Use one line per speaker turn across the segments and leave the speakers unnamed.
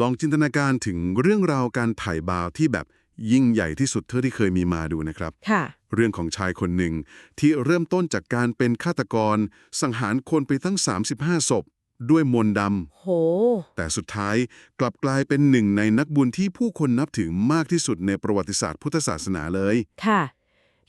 ลองจินตนาการถึงเรื่องราวการถ่ายบาวที่แบบยิ่งใหญ่ที่สุดเท่าที่เคยมีมาดูนะครับ
ค่ะ
เรื่องของชายคนหนึ่งที่เริ่มต้นจากการเป็นฆาตกร สังหารคนไปทั้ง 35 ศพ ด้วยมนต์ด
โหำ
แต่สุดท้ายกลับกลายเป็นหนึ่งในนักบุญที่ผู้คนนับถือมากที่สุดในประวัติศาสตร์พุทธศาสนาเลย
ค่ะ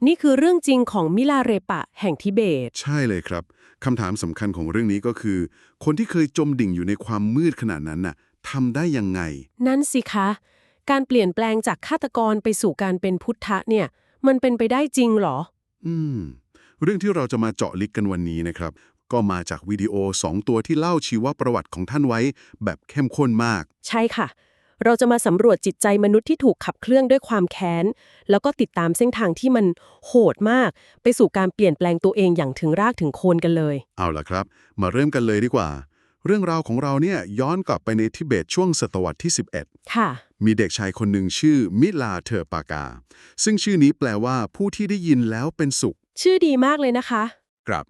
นี่คือเรื่องจริงของมิลาเรปะแห่งทิเบต
ใช่เลยครับคำถามสำคัญของเรื่องนี้ก็คือ คนที่เคยจมดิ่งอยู่ในความมืดขนาดนั้นน่ะ ทำได้ยังไง
นั่นสิคะ การเปลี่ยนแปลงจากฆาตกรไปสู่การเป็นพุทธะเนี่ย มันเป็นไปได้จริงเหรอ
อืม เรื่องที่เราจะมาเจาะลึกกันวันนี้นะครับ ก็มาจากวิดีโอ 2 ตัวที่เล่าชีวประวัติของท่านไว้ แบบเข้มข้นมาก
ใช่ค่ะ เราจะมาสำรวจจิตใจมนุษย์ที่ถูกขับเคลื่อนด้วยความแค้น แล้วก็ติดตามเส้นทางที่มันโหดมาก ไปสู่การเปลี่ยนแปลงตัวเองอย่างถึงรากถึงโคนกันเลย
เอาล่ะครับ มาเริ่มกันเลยดีกว่า เรื่องราวของเราเนี่ยย้อนกลับไปในทิเบตช่วงศตวรรษที่
ค่ะ
11มีเด็กชายคนหนึ่งชื่อมิลาเทอร์ปากา ซึ่งชื่อนี้แปลว่าผู้ที่ได้ยินแล้วเป็นสุข
ชื่อดีมากเลยนะคะ
ครับ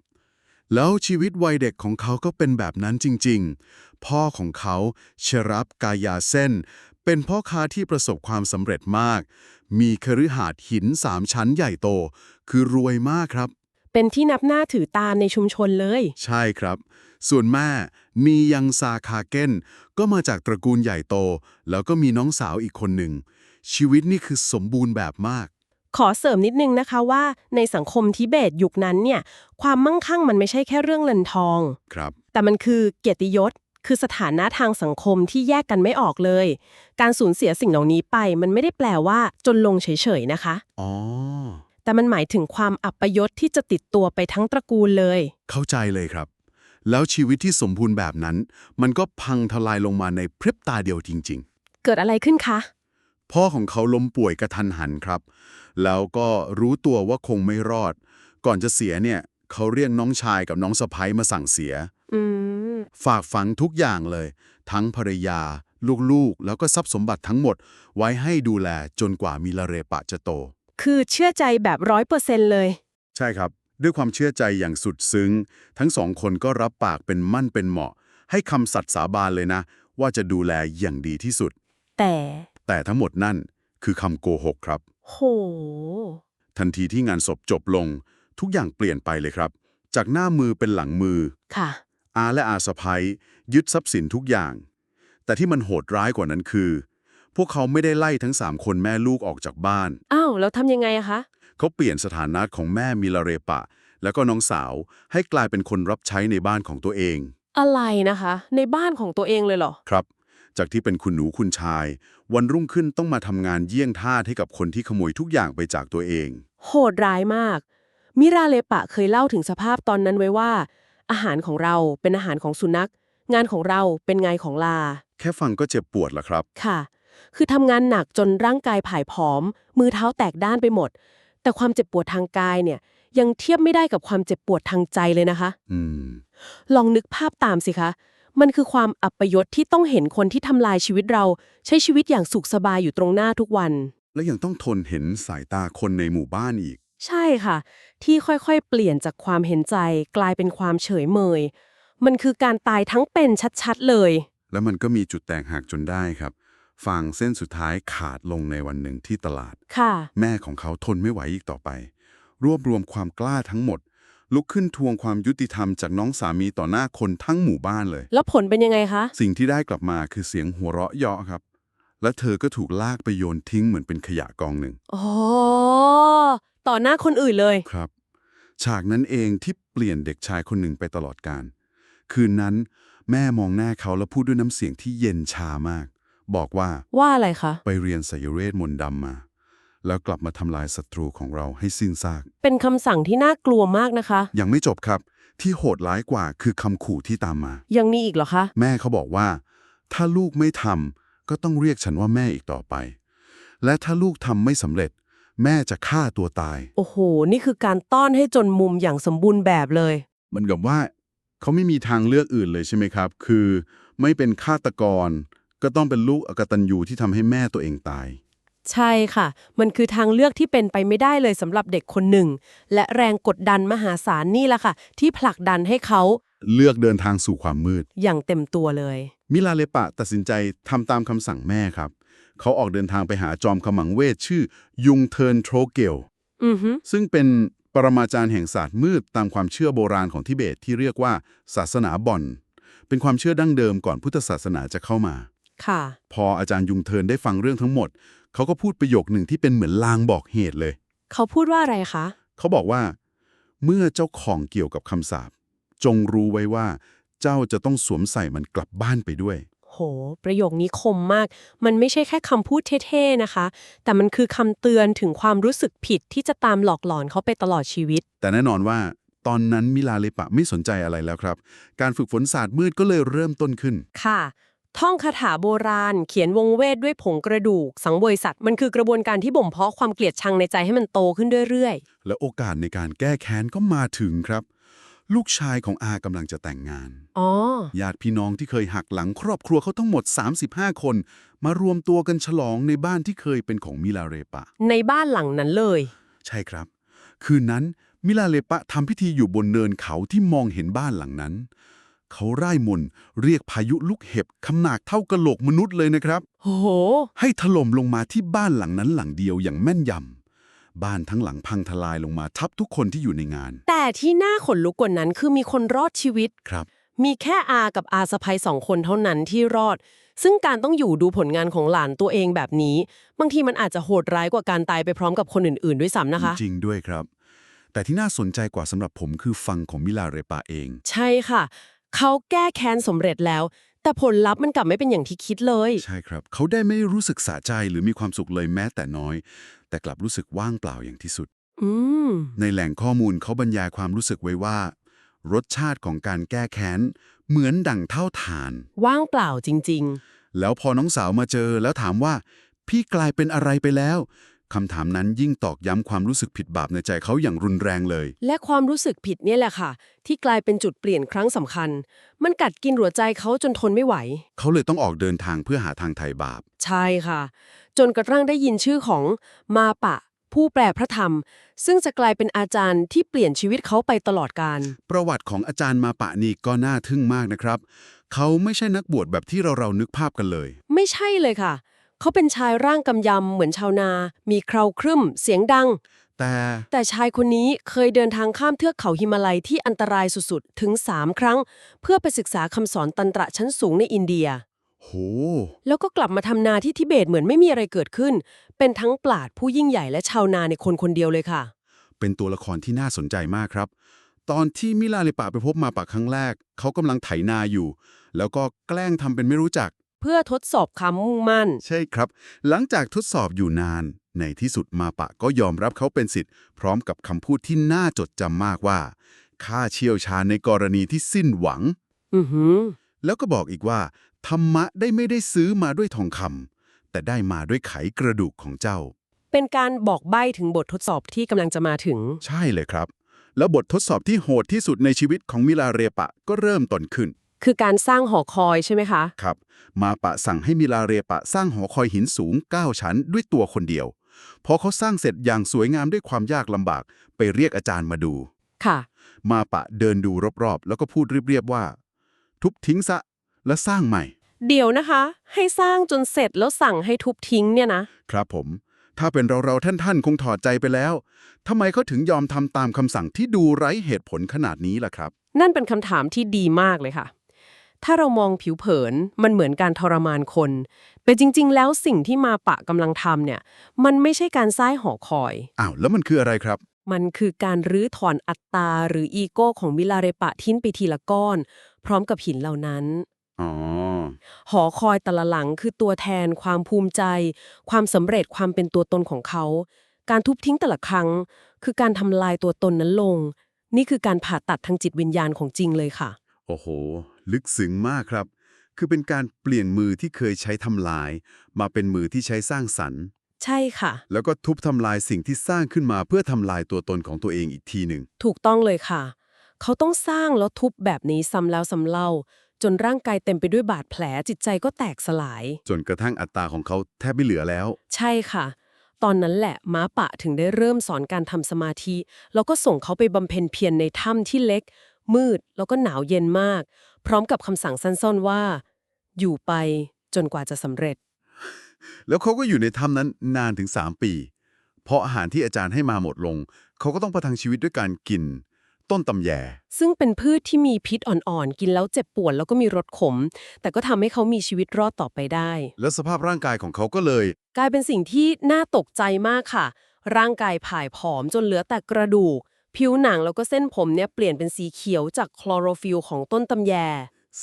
แล้วชีวิตวัยเด็กของเขาก็เป็นแบบนั้นจริง ๆ พ่อของเขาเชรับกายาเส้น เป็นพ่อค้าที่ประสบความสำเร็จมาก มีคฤหาสน์หินสามชั้นใหญ่โต คือรวยมากครับ
เป็นที่นับหน้าถือตาในชุมชนเลย
ใช่ครับ ส่วนแม่มียังซาคาเก้น ก็มาจากตระกูลใหญ่โต แล้วก็มีน้องสาวอีกคนหนึ่ง ชีวิตนี่คือสมบูรณ์แบบมาก
ขอเสริมนิดนึงนะคะว่า ในสังคมทิเบตยุคนั้นเนี่ย ความมั่งคั่งมันไม่ใช่แค่เรื่องเงินทอง
ครับ
แต่มันคือเกียรติยศ คือสถานะทางสังคมที่แยกกันไม่ออกเลย การสูญเสียสิ่งเหล่านี้ไป มันไม่ได้แปลว่าจนลงเฉยๆนะคะ
อ๋อ
แต่มันหมายถึงความอัปยศที่จะติดตัวไปทั้งตระกูลเลย
เข้าใจเลยครับ แล้วชีวิตที่สมบูรณ์แบบนั้น มันก็พังทลายลงมาในพริบตาเดียวจริง
เกิดอะไรขึ้นคะ
ๆ พ่อของเขาล้มป่วยกระทันหันครับ แล้วก็รู้ตัวว่าคงไม่รอด ก่อนจะเสียเนี่ยเขาเรียกน้องชายกับน้องสะพ้ยมาสั่งเสีย
อืม
ฝากฝังทุกอย่างเลย ทั้งภรรยา ลูกๆ แล้วก็ทรัพย์สมบัติทั้งหมด ไว้ให้ดูแลจนกว่ามิลาเรปะจะโต
คือเชื่อใจแบบร้อยเปอร์เซ็นต์เลย
ใช่ครับ ด้วยความเชื่อใจอย่างสุดซึ้ง ทั้งสองคนก็รับปากเป็นมั่นเป็นเหมาะ ให้คำสัตย์สาบานเลยนะ ว่าจะดูแลอย่างดีที่สุด
แต่
แต่ทั้งหมดนั่นคือคำโกหกครับ
โห
ทันทีที่งานศพจบลง ทุกอย่างเปลี่ยนไปเลยครับ จากหน้ามือเป็นหลังมือ
ค่ะ
อาและอาสะพ้ยยึดทรัพย์สินทุกอย่าง แต่ที่มันโหดร้ายกว่านั้นคือ พวกเขาไม่ได้ไล่ทั้งสามคนแม่ลูกออกจากบ้าน
อ้าวแล้วทำยังไงอะคะ
เขาเปลี่ยนสถานะของแม่มิลาเรปะ แล้วก็น้องสาวให้กลายเป็นคนรับใช้ในบ้านของตัวเอง
อะไรนะคะ ในบ้านของตัวเองเลยเหรอ
ครับ จากที่เป็นคุณหนูคุณชาย วันรุ่งขึ้นต้องมาทำงานเยี่ยงทาสให้กับคนที่ขโมยทุกอย่างไปจากตัวเอง
โหดร้ายมาก มิราเลปะเคยเล่าถึงสภาพตอนนั้นไว้ว่า อาหารของเราเป็นอาหารของสุนัข งานของเราเป็นไงของลา
แค่ฟังก็เจ็บปวดละครับ
ค่ะ คือทำงานหนักจนร่างกายผายผอม มือเท้าแตกด้านไปหมด แต่ความเจ็บปวดทางกายเนี่ยยังเทียบไม่ได้กับความเจ็บปวดทางใจเลยนะคะ
อืม
ลองนึกภาพตามสิคะ มันคือความอัปยศที่ต้องเห็นคนที่ทำลายชีวิตเรา ใช้ชีวิตอย่างสุขสบายอยู่ตรงหน้าทุกวัน
แล้วยังต้องทนเห็นสายตาคนในหมู่บ้านอีก
ใช่ค่ะ ที่ค่อยๆ เปลี่ยนจากความเห็นใจ กลายเป็นความเฉยเมย มันคือการตายทั้งเป็นชัดๆเลย
แล้วมันก็มีจุดแตกหักจนได้ครับ ฟางเส้นสุดท้ายขาดลงในวันหนึ่งที่ตลาด
ค่ะ
แม่ของเขาทนไม่ไหวอีกต่อไป รวบรวมความกล้าทั้งหมด ลุกขึ้นทวงความยุติธรรมจากน้องสามีต่อหน้าคนทั้งหมู่บ้านเลย
แล้วผลเป็นยังไงคะ
สิ่งที่ได้กลับมาคือเสียงหัวเราะเยาะครับ และเธอก็ถูกลากไปโยนทิ้งเหมือนเป็นขยะกองหนึ่ง
อ๋อต่อหน้าคนอื่นเลย
ครับ ฉากนั้นเองที่เปลี่ยนเด็กชายคนหนึ่งไปตลอดการ คืนนั้น แม่มองหน้าเขาแล้วพูดด้วยน้ำเสียงที่เย็นชามาก บอกว่า
ว่าอะไรคะ
ไปเรียนไสยเวทมนต์ดำมา แล้วกลับมาทำลายศัตรูของเราให้สิ้นซาก
เป็นคำสั่งที่น่ากลัวมากนะคะ
ยังไม่จบครับ ที่โหดร้ายกว่าคือคำขู่ที่ตามมา
ยังมีอีกเหรอคะ
แม่เขาบอกว่า ถ้าลูกไม่ทำก็ต้องเรียกฉันว่าแม่อีกต่อไป และถ้าลูกทำไม่สำเร็จ แม่จะฆ่าตัวตาย
โอ้โห นี่คือการต้อนให้จนมุมอย่างสมบูรณ์แบบเลย
เหมันกับว่า เขาไม่มีทางเลือกอื่นเลยใช่ไหมครับ คือไม่เป็นฆาตกร ก็ต้องเป็นลูกอกตัญญูที่ทำให้แม่ตัวเองตาย
ใช่ค่ะ มันคือทางเลือกที่เป็นไปไม่ได้เลยสำหรับเด็กคนหนึ่ง และแรงกดดันมหาศาลนี่แหละค่ะ ที่ผลักดันให้เขา
เลือกเดินทางสู่ความมืด
อย่างเต็มตัวเลย
มิลาเลปะตัดสินใจทำตามคำสั่งแม่ครับ เขาออกเดินทางไปหาจอมขมังเวทชื่อ ยุงเทิร์นโทรเกล
อือฮึ
ซึ่งเป็นปรมาจารย์แห่งศาสตร์มืดตามความเชื่อโบราณของทิเบตที่เรียกว่า ศาสนาบอนเป็นความเชื่อดั้งเดิมก่อนพุทธศาสนาจะเข้ามา
ค่ะ
พออาจารย์ยุงเทิร์นได้ฟังเรื่องทั้งหมด เขาก็พูดประโยคหนึ่งที่เป็นเหมือนลางบอกเหตุเลย
เขาพูดว่าอะไรคะ
เขาบอกว่า เมื่อเจ้าของเกี่ยวกับคำสาปจงรู้ไว้ว่า เจ้าจะต้องสวมใส่มันกลับบ้านไปด้วย
โห ประโยคนี้คมมาก มันไม่ใช่แค่คำพูดเท่ๆนะคะ แต่มันคือคำเตือนถึงความรู้สึกผิดที่จะตามหลอกหลอนเขาไปตลอดชีวิต
แต่แน่นอนว่าตอนนั้นมิลาเลปะไม่สนใจอะไรแล้วครับ การฝึกฝนศาสตร์มืดก็เลยเริ่มต้นขึ้น
ค่ะ ท่องคาถาโบราณ เขียนวงเวทด้วยผงกระดูก สังเวยสัตว์ มันคือกระบวนการที่บ่มเพาะความเกลียดชังในใจให้มันโตขึ้นเรื่อย
และโอกาสในการแก้แค้นก็มาถึงครับ ลูกชายของอากำลังจะแต่งงาน
ๆอ๋อ
ญาติพี่น้องที่เคยหักหลังครอบครัวเขาทั้งหมด 35 คน มารวมตัวกันฉลองในบ้านที่เคยเป็นของมิลาเรปะ
ในบ้านหลังนั้นเลย
ใช่ครับ คืนนั้นมิลาเลปะทำพิธีอยู่บนเนินเขาที่มองเห็นบ้านหลังนั้น เขาร่ายมนต์เรียกพายุลูกเห็บขนาดเท่ากะโหลกมนุษย์เลยนะครับ
โอ้โห
ให้ถล่มลงมาที่บ้านหลังนั้นหลังเดียวอย่างแม่นยำบ้านทั้งหลังพังทลายลงมาทับทุกคนที่อยู่ในงาน
แต่ที่น่าขนลุกกว่านั้นคือมีคนรอดชีวิต
ครับ
มีแค่อากับอาสะพ้ยสองคนเท่านั้นที่รอด ซึ่งการต้องอยู่ดูผลงานของหลานตัวเองแบบนี้ บางทีมันอาจจะโหดร้ายกว่าการตายไปพร้อมกับคนอื่นๆ ด้วยซ้ำนะคะ
จริงด้วยครับ แต่ที่น่าสนใจกว่าสำหรับผมคือฟังของมิลาเรปะเอง
ใช่ค่ะ เขาแก้แค้นสำเร็จแล้ว แต่ผลลัพธ์มันกลับไม่เป็นอย่างที่คิดเลย
ใช่ครับ เขาได้ไม่รู้สึกสะใจหรือมีความสุขเลยแม้แต่น้อย แต่กลับรู้สึกว่างเปล่าอย่างที่สุด
อืม
ในแหล่งข้อมูลเขาบรรยายความรู้สึกไว้ว่า รสชาติของการแก้แค้น เหมือนดั่งเท่าฐาน
ว่างเปล่าจริง
แล้วพอน้องสาวมาเจอแล้วถามว่า พี่กลายเป็นอะไรไปแล้ว คำถามนั้นยิ่งตอกย้ำความรู้สึกผิดบาปในใจเขาอย่างรุนแรงเลย
ๆและความรู้สึกผิดเนี่ยแหละค่ะ ที่กลายเป็นจุดเปลี่ยนครั้งสำคัญ มันกัดกินหัวใจเขาจนทนไม่ไหว
เขาเลยต้องออกเดินทางเพื่อหาทางไถ่บาป
ใช่ค่ะ จนกระทั่งได้ยินชื่อของมาปะ ผู้แปลพระธรรม ซึ่งจะกลายเป็นอาจารย์ที่เปลี่ยนชีวิตเขาไปตลอดกาล
ประวัติของอาจารย์มาปะนี่ก็น่าทึ่งมากนะครับ เขาไม่ใช่นักบวชแบบที่เราเรานึกภาพกันเลย
ไม่ใช่เลยค่ะเขาเป็นชายร่างกำยำเหมือนชาวนา มีเคราครึ่มเสียงดัง
แต่
แต่ชายคนนี้เคยเดินทางข้ามเทือกเขาหิมาลัยที่อันตรายสุดๆ ถึง 3 ครั้ง เพื่อไปศึกษาคำสอนตันตระชั้นสูงในอินเดีย
โห
แล้วก็กลับมาทำนาที่ทิเบตเหมือนไม่มีอะไรเกิดขึ้น เป็นทั้งปราดผู้ยิ่งใหญ่และชาวนาในคนคนเดียวเลยค่ะ
เป็นตัวละครที่น่าสนใจมากครับ ตอนที่มิลาเลปะไปพบมาปะครั้งแรก เขากำลังไถนาอยู่ แล้วก็แกล้งทำเป็นไม่รู้จัก
เพื่อทดสอบความมุ่งมั่น
ใช่ครับ หลังจากทดสอบอยู่นาน ในที่สุดมาปะก็ยอมรับเขาเป็นสิทธิ์ พร้อมกับคำพูดที่น่าจดจำมากว่าข้าเชี่ยวชาญในกรณีที่สิ้นหวัง
อือหือ
แล้วก็บอกอีกว่า ธรรมะได้ไม่ได้ซื้อมาด้วยทองคำแต่ได้มาด้วยไขกระดูกของเจ้า
เป็นการบอกใบ้ถึงบททดสอบที่กำลังจะมาถึง
ใช่เลยครับ แล้วบททดสอบที่โหดที่สุดในชีวิตของมิลาเรปะก็เริ่มต้นขึ้น
คือการสร้างหอคอยใช่ไหมคะ
ครับ มาปะสั่งให้มิลาเรปะสร้างหอคอยหินสูง 9 ชั้นด้วยตัวคนเดียว พอเขาสร้างเสร็จอย่างสวยงามด้วยความยากลำบาก ไปเรียกอาจารย์มาดู
ค่ะ
มาปะเดินดูรอบๆ แล้วก็พูดเรียบๆว่า ทุบทิ้งซะ และสร้างใหม่
เดี๋ยวนะคะ ให้สร้างจนเสร็จแล้วสั่งให้ทุบทิ้งเนี่ยนะ
ครับผม ถ้าเป็นเราๆท่านๆ คงถอดใจไปแล้วทำไมเขาถึงยอมทำตามคำสั่งที่ดูไร้เหตุผลขนาดนี้ล่ะครับ
นั่นเป็นคำถามที่ดีมากเลยค่ะ ถ้าเรามองผิวเผินมันเหมือนการทรมานคน แต่จริง ๆ แล้วสิ่งที่มาปะกำลังทำเนี่ย มันไม่ใช่การสร้างหอคอย
อ้าว แล้วมันคืออะไรครับ
มันคือการรื้อถอนอัตตา หรืออีโก้ของมิลาเรปะทิ้นไปทีละก้อน พร้อมกับหินเหล่านั้น
อ๋อ
หอคอยแต่ละหลังคือตัวแทน ความภูมิใจ ความสำเร็จความเป็นตัวตนของเขา การทุบทิ้งแต่ละครั้ง คือการทำลายตัวตนนั้นลง นี่คือการผ่าตัดทางจิตวิญญาณของจริงเลยค่ะ
โอ้โห ลึกซึ้งมากครับ คือเป็นการเปลี่ยนมือที่เคยใช้ทำลาย มาเป็นมือที่ใช้สร้างสรรค์
ใช่ค่ะ
แล้วก็ทุบทำลายสิ่งที่สร้างขึ้นมาเพื่อทำลายตัวตนของตัวเองอีกทีหนึ่ง
ถูกต้องเลยค่ะ เขาต้องสร้างแล้วทุบแบบนี้ซ้ำแล้วซ้ำเล่า จนร่างกายเต็มไปด้วยบาดแผลจิตใจก็แตกสลาย
จนกระทั่งอัตตาของเขาแทบไม่เหลือแล้ว
ใช่ค่ะตอนนั้นแหละม้าปะถึงได้เริ่มสอนการทำสมาธิ แล้วก็ส่งเขาไปบำเพ็ญเพียรในถ้ำที่เล็ก มืดแล้วก็หนาวเย็นมาก พร้อมกับคำสั่งสั้นๆว่า อยู่ไปจนกว่าจะสำเร็จ
แล้วเขาก็อยู่ในถ้ำนั้นนานถึง 3 ปี เพราะอาหารที่อาจารย์ให้มาหมดลง เขาก็ต้องประทังชีวิตด้วยการกิน ต้นตำแย
ซึ่งเป็นพืชที่มีพิษอ่อนๆ กินแล้วเจ็บปวดแล้วก็มีรสขม แต่ก็ทำให้เขามีชีวิตรอดต่อไปได้
แล้วสภาพร่างกายของเขาก็เลย
กลายเป็นสิ่งที่น่าตกใจมากค่ะ ร่างกายผายผอมจนเหลือแต่กระดูก ผิวหนังแล้วก็เส้นผมเนี่ยเปลี่ยนเป็นสีเขียวจากคลอโรฟิลของต้นตำแย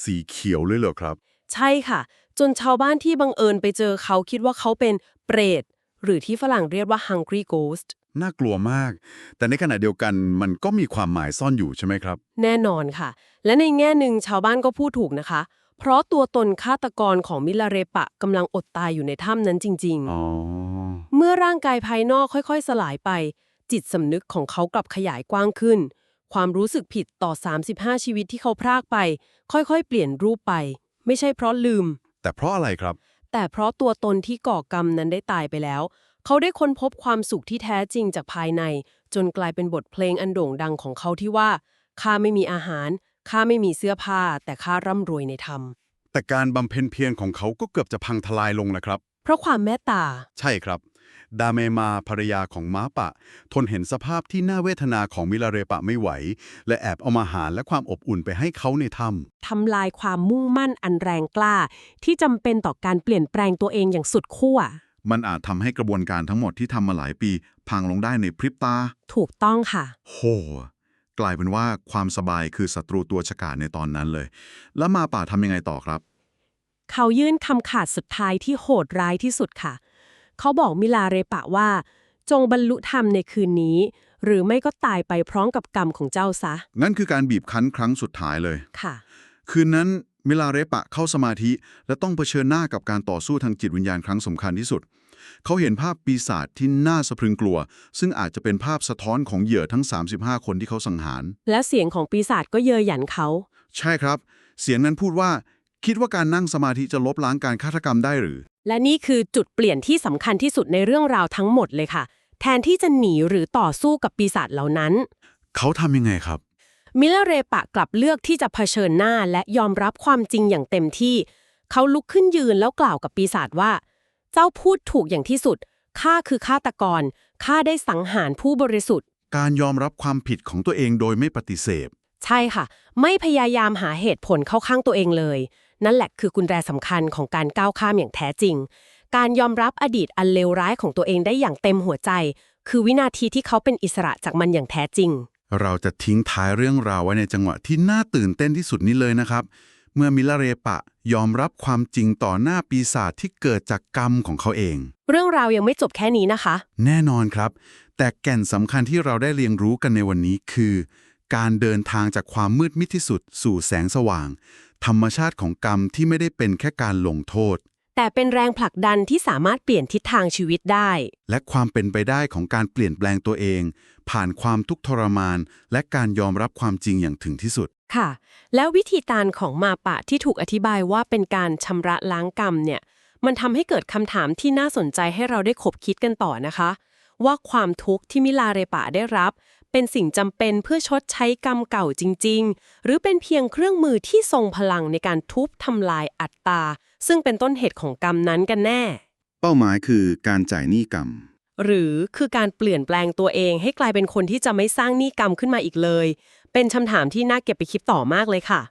สีเขียวเลยเหรอครับ
ใช่ค่ะ จนชาวบ้านที่บังเอิญไปเจอเขาคิดว่าเขาเป็นเปรต หรือที่ฝรั่งเรียกว่า hungry ghost
น่ากลัวมาก แต่ในขณะเดียวกันมันก็มีความหมายซ่อนอยู่ใช่ไหมครับ
แน่นอนค่ะ และในแง่หนึ่งชาวบ้านก็พูดถูกนะคะ เพราะตัวตนฆาตกรของมิลาเรปะกำลังอดตายอยู่ในถ้ำนั้นจริง
อ๋อ
ๆเมื่อร่างกายภายนอกค่อย ๆ สลายไป จิตสำนึกของเขากลับขยายกว้างขึ้น ความรู้สึกผิดต่อ 35 ชีวิตที่เขาพรากไป ค่อยๆ เปลี่ยนรูปไป ไม่ใช่เพราะลืม
แต่เพราะอะไรครับ
แต่เพราะตัวตนที่ก่อกรรมนั้นได้ตายไปแล้ว เขาได้ค้นพบความสุขที่แท้จริงจากภายใน จนกลายเป็นบทเพลงอันโด่งดังของเขาที่ว่าข้าไม่มีอาหารข้าไม่มีเสื้อผ้า แต่ข้าร่ำรวยในธรรม
แต่การบำเพ็ญเพียรของเขาก็เกือบจะพังทลายลงนะครับ
เพราะความเมตตา
ใช่ครับ ดาเมมาภรรยาของม้าปะ ทนเห็นสภาพที่น่าเวทนาของมิลาเรปะไม่ไหว และแอบเอามาหารและความอบอุ่นไปให้เขาในถ้ำ
ทำลายความมุ่งมั่นอันแรงกล้า ที่จำเป็นต่อการเปลี่ยนแปลงตัวเองอย่างสุดขั้ว
มันอาจทำให้กระบวนการทั้งหมดที่ทำมาหลายปี พังลงได้ในพริบตา
ถูกต้องค่ะ
โห กลายเป็นว่าความสบายคือศัตรูตัวฉกาจในตอนนั้นเลย แล้วมาป่าทำยังไงต่อครับ
เขายื่นคำขาดสุดท้ายที่โหดร้ายที่สุดค่ะ เขาบอกมิลาเรปะว่า จงบรรลุธรรมในคืนนี้ หรือไม่ก็ตายไปพร้อมกับกรรมของเจ้าซะ
นั่นคือการบีบคั้นครั้งสุดท้ายเลย
ค่ะ
คืนนั้นมิลาเรปะเข้าสมาธิ และต้องเผชิญหน้ากับการต่อสู้ทางจิตวิญญาณครั้งสำคัญที่สุด เขาเห็นภาพปีศาจที่น่าสะพรึงกลัว ซึ่งอาจจะเป็นภาพสะท้อนของเหยื่อทั้ง 35 คนที่เขาสังหาร
และเสียงของปีศาจก็เยอหยันเขา
ใช่ครับ เสียงนั้นพูดว่า คิดว่าการนั่งสมาธิจะลบล้างการฆาตกรรมได้หรือ
และนี่คือจุดเปลี่ยนที่สำคัญที่สุดในเรื่องราวทั้งหมดเลยค่ะ แทนที่จะหนีหรือต่อสู้กับปีศาจเหล่านั้น
เขาทำยังไงครับ
มิลาเรปะกลับเลือกที่จะเผชิญหน้าและยอมรับความจริงอย่างเต็มที่ เขาลุกขึ้นยืนแล้วกล่าวกับปีศาจว่า เจ้าพูดถูกอย่างที่สุดข้าคือฆาตกรข้าได้สังหารผู้บริสุทธิ์
การยอมรับความผิดของตัวเองโดยไม่ปฏิเสธ
ใช่ค่ะ ไม่พยายามหาเหตุผลเข้าข้างตัวเองเลย นั่นแหละคือกุญแจสำคัญของการก้าวข้ามอย่างแท้จริง การยอมรับอดีตอันเลวร้ายของตัวเองได้อย่างเต็มหัวใจ คือวินาทีที่เขาเป็นอิสระจากมันอย่างแท้จริง
เราจะทิ้งท้ายเรื่องราวไว้ในจังหวะที่น่าตื่นเต้นที่สุดนี้เลยนะครับ เมื่อมิลาเรปะยอมรับความจริงต่อหน้าปีศาจที่เกิดจากกรรมของเขาเอง
เรื่องราวยังไม่จบแค่นี้นะคะ
แน่นอนครับ แต่แก่นสำคัญที่เราได้เรียนรู้กันในวันนี้คือ การเดินทางจากความมืดมิดที่สุดสู่แสงสว่าง ธรรมชาติของกรรมที่ไม่ได้เป็นแค่การลงโทษ
แต่เป็นแรงผลักดันที่สามารถเปลี่ยนทิศทางชีวิตได้
และความเป็นไปได้ของการเปลี่ยนแปลงตัวเอง ผ่านความทุกข์ทรมาน และการยอมรับความจริงอย่างถึงที่สุด
ค่ะ แล้ววิธีการของมาปะที่ถูกอธิบายว่าเป็นการชำระล้างกรรมเนี่ย มันทำให้เกิดคำถามที่น่าสนใจให้เราได้ขบคิดกันต่อนะคะ ว่าความทุกข์ที่มิลาเรปะได้รับ เป็นสิ่งจำเป็นเพื่อชดใช้กรรมเก่าจริง ๆ หรือเป็นเพียงเครื่องมือที่ทรงพลังในการทุบทำลายอัตตา ซึ่งเป็นต้นเหตุของกรรมนั้นกันแน่
เป้าหมายคือการจ่ายหนี้กรรม
หรือคือการเปลี่ยนแปลงตัวเองให้กลายเป็นคนที่จะไม่สร้างหนี้กรรมขึ้นมาอีกเลย เป็นคำถามที่น่าเก็บไปคิดต่อมากเลยค่ะ